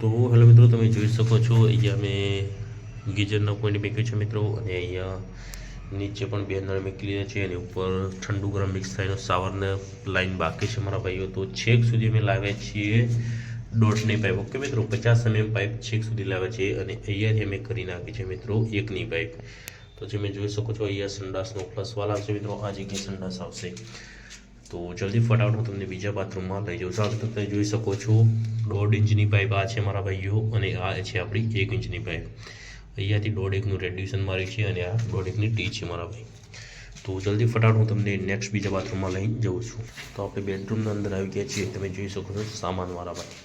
તો હેલો મિત્રો, તમે જોઈ શકો છો, અહીંયા મેં ગીઝરના પોઈન્ટ મૂક્યું છે મિત્રો, અને અહીંયા નીચે પણ બે નળ મૂકેલી છે, અને ઉપર ઠંડુ ગરમ મિક્સ થઈને સાવરને લાઈન બાકી છે મારા ભાઈઓ. તો છેક સુધી અમે લાવ્યા છીએ દોઢની પાઇપ ઓકે મિત્રો? પચાસ એમએમ પાઇપ છેક સુધી લાવ્યા છીએ, અને અહીંયાથી અમે કરી નાખી છે મિત્રો એકની પાઇપ તો તમે જોઈ શકો છો, અહીંયા સંડાસનો પ્લસ વાલ આવશે મિત્રો, આ જગ્યાએ સંડાસ આવશે. તો જલ્દી ફટાફટ હું તમને બીજા બાથરૂમમાં લઈ જાઉં. સાથે તમે જોઈ શકો છો, દોઢ ઇંચની પાઇપ આ છે મારા ભાઈઓ અને આ છે આપણી એક ઇંચની પાઇપ અહીંયાથી દોઢ એકનું રેડ્યુશન મારી છે અને આ દોઢ એકની ટી છે મારા ભાઈ. તો જલ્દી ફટાફટ હું તમને નેક્સ્ટ બીજા બાથરૂમમાં લઈને જાઉં છું. તો આપણે બેડરૂમના અંદર આવી ગયા છીએ. તમે જોઈ શકો છો સામાન મારા ભાઈ.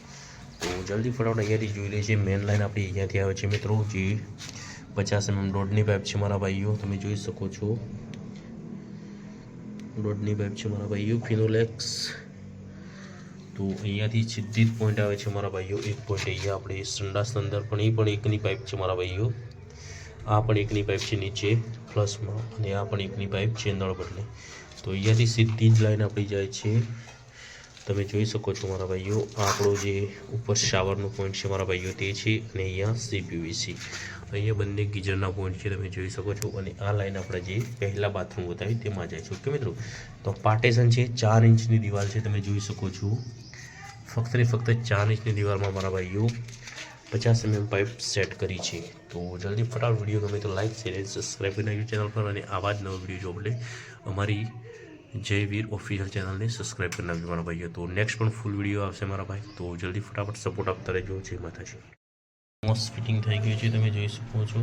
તો જલ્દી ફટાફટ અહીંયાથી જોઈ લઈએ છીએ મેન લાઈન આપણી અહીંયાથી આવે છે મિત્રો. જે પચાસ એમએમ દોઢની પાઇપ છે મારા ભાઈઓ. તમે જોઈ શકો છો. દોઢની પાઇપ છે મારા ભાઈઓ ફિનોલેક્સ તો અહીંયાથી સીધી જ પોઈન્ટ આવે છે મારા ભાઈઓ, એક પોઈન્ટ અહીંયા આપણે સંડાસ અંદર પણ એ પણ એકની પાઇપ છે મારા ભાઈઓ. આ પણ એકની પાઇપ છે નીચે પ્લસમાં અને આ પણ એકની પાઇપ છે નળ બદલે. તો અહીંયાથી સીધી જ લાઈન આપણી જાય છે. તમે જોઈ શકો છો મારા ભાઈઓ આપણો જે ઉપર શાવરનો પોઈન્ટ છે મારા ભાઈઓ તે છે અને અહીંયા સીપીવીસી અહીંયા બંને ગીઝરના પોઈન્ટ છે તમે જોઈ શકો છો અને આ લાઈન આપણે જે પહેલાં બાથરૂમ બતાવી તેમાં જાય છે. ઓકે મિત્રો? તો પાર્ટેશન છે ચાર ઇંચની દિવાલ છે તમે જોઈ શકો છો. ફક્ત ને ફક્ત ચાર ઇંચની દિવાલમાં મારા ભાઈઓ પચાસ એમએમ પાઇપ સેટ કરી છે. તો જલ્દી ફટાફટ વીડિયો ગમે તો લાઈક શેર સબસ્ક્રાઈબ કરી નાખ્યું ચેનલ પર અને આવા જ નવો વીડિયો જોવા માટે અમારી જય વીર ઓફિશિયલ ચેનલને સબસ્ક્રાઈબ કરી નાખજો, મારા ભાઈઓ તો નેક્સ્ટ પણ ફૂલ વીડિયો આવશે મારા ભાઈ. તો જલ્દી ફટાફટ સપોર્ટ આપતા રહેજો, જય માતાજી. મોસ્ટ ફિટિંગ થઈ ગયું છે, તમે જોઈ શકો છો.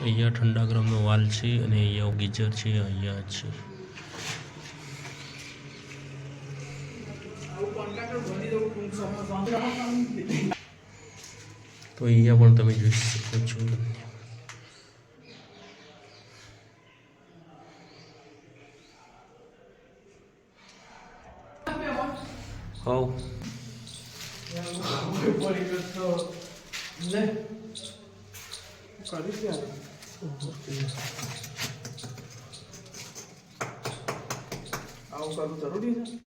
અહીંયા ઠંડા ગરમનો વાલ છે અને અહીંયા ગીઝર છે, અહીંયા છે. તો અહીંયા પણ તમે જોઈ શકો છો. હવ આવું કરવું જરૂરી છે?